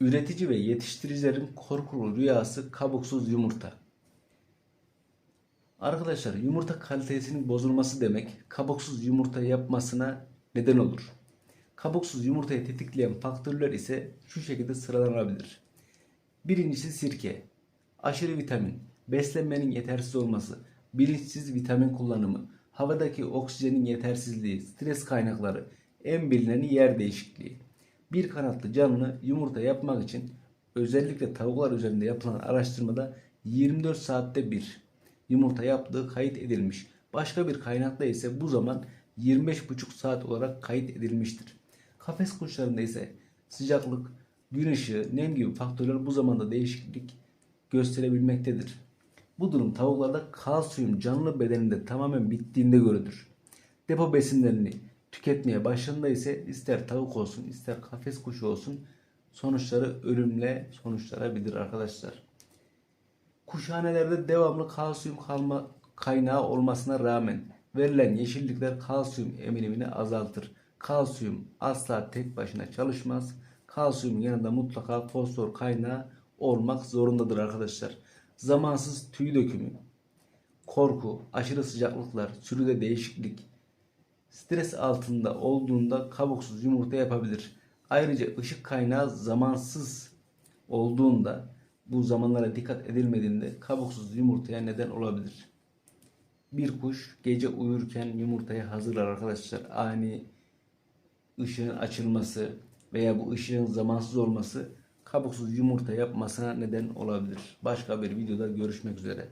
Üretici ve yetiştiricilerin korkulu rüyası kabuksuz yumurta. Arkadaşlar yumurta kalitesinin bozulması demek kabuksuz yumurta yapmasına neden olur. Kabuksuz yumurtayı tetikleyen faktörler ise şu şekilde sıralanabilir. Birincisi sirke, aşırı vitamin, beslenmenin yetersiz olması, bilinçsiz vitamin kullanımı, havadaki oksijenin yetersizliği, stres kaynakları, en bilineni yer değişikliği. Bir kanatlı canlı yumurta yapmak için özellikle tavuklar üzerinde yapılan araştırmada 24 saatte bir yumurta yaptığı kayıt edilmiş. Başka bir kaynakta ise bu zaman 25,5 saat olarak kayıt edilmiştir. Kafes kuşlarında ise sıcaklık, gün ışığı, nem gibi faktörler bu zamanda değişiklik gösterebilmektedir. Bu durum tavuklarda kalsiyum canlı bedeninde tamamen bittiğinde görülür. Depo besinlerini tüketmeye başladığında ise ister tavuk olsun ister kafes kuşu olsun sonuçları ölümle sonuçlanabilir arkadaşlar. Kuşhanelerde devamlı kalsiyum kalma kaynağı olmasına rağmen verilen yeşillikler kalsiyum emilimini azaltır. Kalsiyum asla tek başına çalışmaz. Kalsiyumun yanında mutlaka fosfor kaynağı olmak zorundadır arkadaşlar. Zamansız tüy dökümü, korku, aşırı sıcaklıklar, sürüde değişiklik, stres altında olduğunda kabuksuz yumurta yapabilir. Ayrıca ışık kaynağı zamansız olduğunda bu zamanlara dikkat edilmediğinde kabuksuz yumurtaya neden olabilir. Bir kuş gece uyurken yumurtayı hazırlar arkadaşlar. Ani ışığın açılması veya bu ışığın zamansız olması kabuksuz yumurta yapmasına neden olabilir. Başka bir videoda görüşmek üzere.